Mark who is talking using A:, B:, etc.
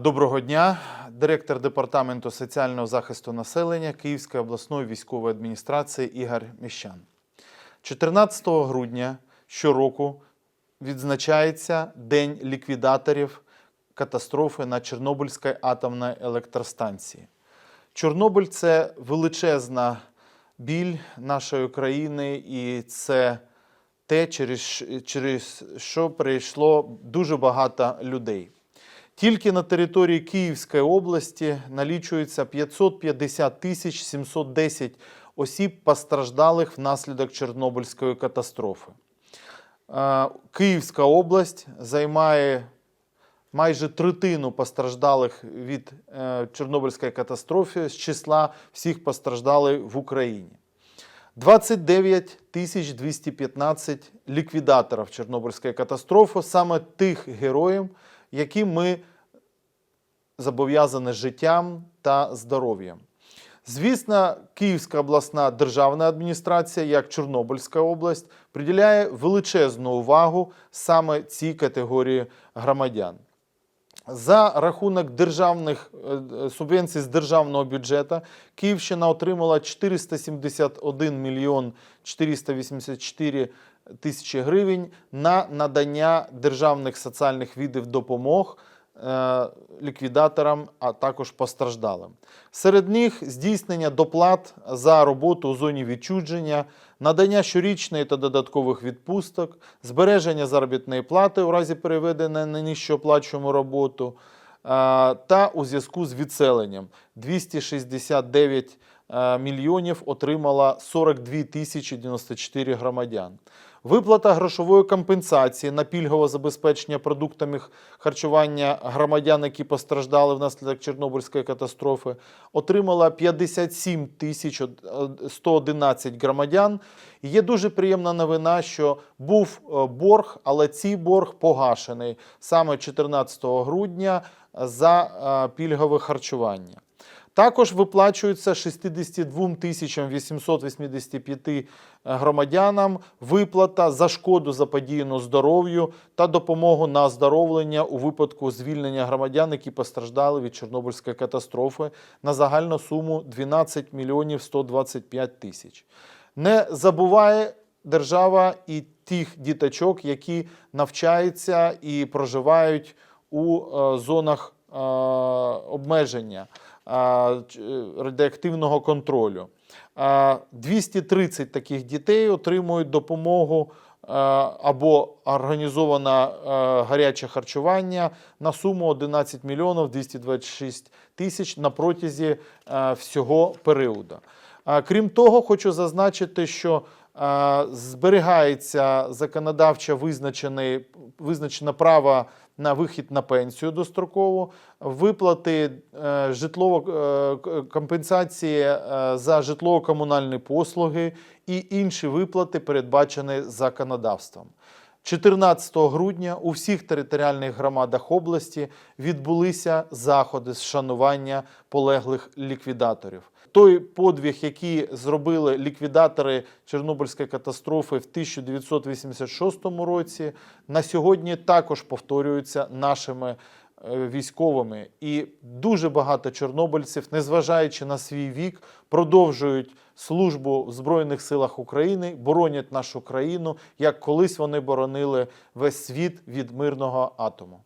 A: Доброго дня, директор департаменту соціального захисту населення Київської обласної військової адміністрації Ігор Міщан. 14 грудня щороку відзначається День ліквідаторів катастрофи на Чорнобильській атомній електростанції. Чорнобиль це величезна біль нашої країни, і це те, через, через що прийшло дуже багато людей. Тільки на території Київської області налічується 550 тисяч 710 осіб, постраждалих внаслідок Чорнобильської катастрофи. Е, Київська область займає майже третину постраждалих від е, Чорнобильської катастрофи з числа всіх постраждалих в Україні. 29 тисяч 215 ліквідаторів Чорнобильської катастрофи, саме тих героїв, які ми зобов'язані життям та здоров'ям. Звісно, Київська обласна державна адміністрація, як Чорнобильська область, приділяє величезну увагу саме цій категорії громадян. За рахунок державних е, субвенцій з державного бюджету Київщина отримала 471 мільйон 484 тисячі гривень на надання державних соціальних видів допомог е, ліквідаторам, а також постраждалим. Серед них здійснення доплат за роботу у зоні відчудження, надання щорічної та додаткових відпусток, збереження заробітної плати у разі переведення на нижчооплачувану роботу е, та у зв'язку з відселенням 269 е, мільйонів отримала 42 тисячі 94 громадян. Виплата грошової компенсації на пільгове забезпечення продуктами харчування громадян, які постраждали внаслідок Чорнобильської катастрофи, отримала 57 тисяч 111 громадян. І є дуже приємна новина, що був е, борг, але цей борг погашений саме 14 грудня за е, пільгове харчування. Також виплачується 62 тисячам 885 громадянам виплата за шкоду заподіяну здоров'ю та допомогу на оздоровлення у випадку звільнення громадян, які постраждали від Чорнобильської катастрофи на загальну суму 12 мільйонів 125 тисяч. Не забуває держава і тих діточок, які навчаються і проживають у е, зонах е, обмеження е, радіоактивного контролю. 230 таких дітей отримують допомогу е, або організоване е, гаряче харчування на суму 11 мільйонів 226 тисяч на протязі е, всього періоду. Крім того, хочу зазначити, що е, зберігається законодавчо визначене, визначене право на вихід на пенсію достроково, виплати е, житлово е, компенсації е, за житлово-комунальні послуги і інші виплати, передбачені законодавством. 14 грудня у всіх територіальних громадах області відбулися заходи з шанування полеглих ліквідаторів. Той подвиг, який зробили ліквідатори Чорнобильської катастрофи в 1986 році, на сьогодні також повторюється нашими військовими. І дуже багато чорнобильців, незважаючи на свій вік, продовжують службу в Збройних силах України, боронять нашу країну, як колись вони боронили весь світ від мирного атому.